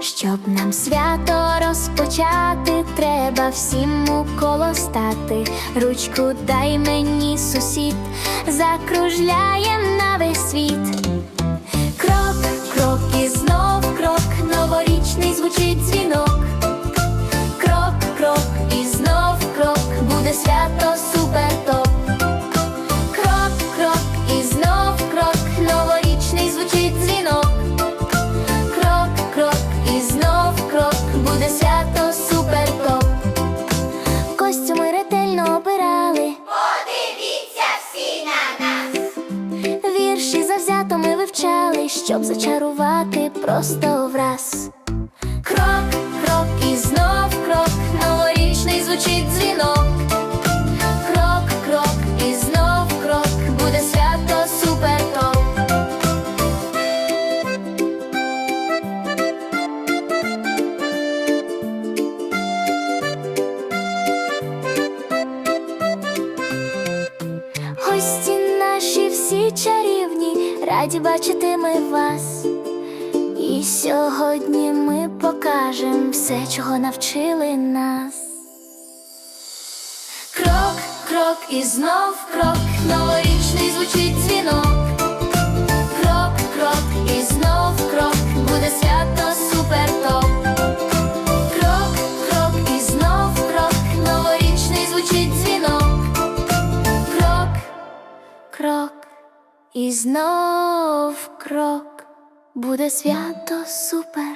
Щоб нам свято розпочати, треба всім у коло стати. Ручку дай мені сусід, закружляєм на весь світ. Крок, крок і знов крок, новорічний звучить. Щоб зачарувати просто враз. Крок, крок і знов крок, новорічний звучить дзвінок. Крок, крок і знов крок, буде свято супер топ. Гості наші всі чарівні, раді бачити ми вас. І сьогодні ми покажем все, чого навчили нас. Крок, крок і знов крок, новорічний звучить дзвінок. І знов крок, буде свято супер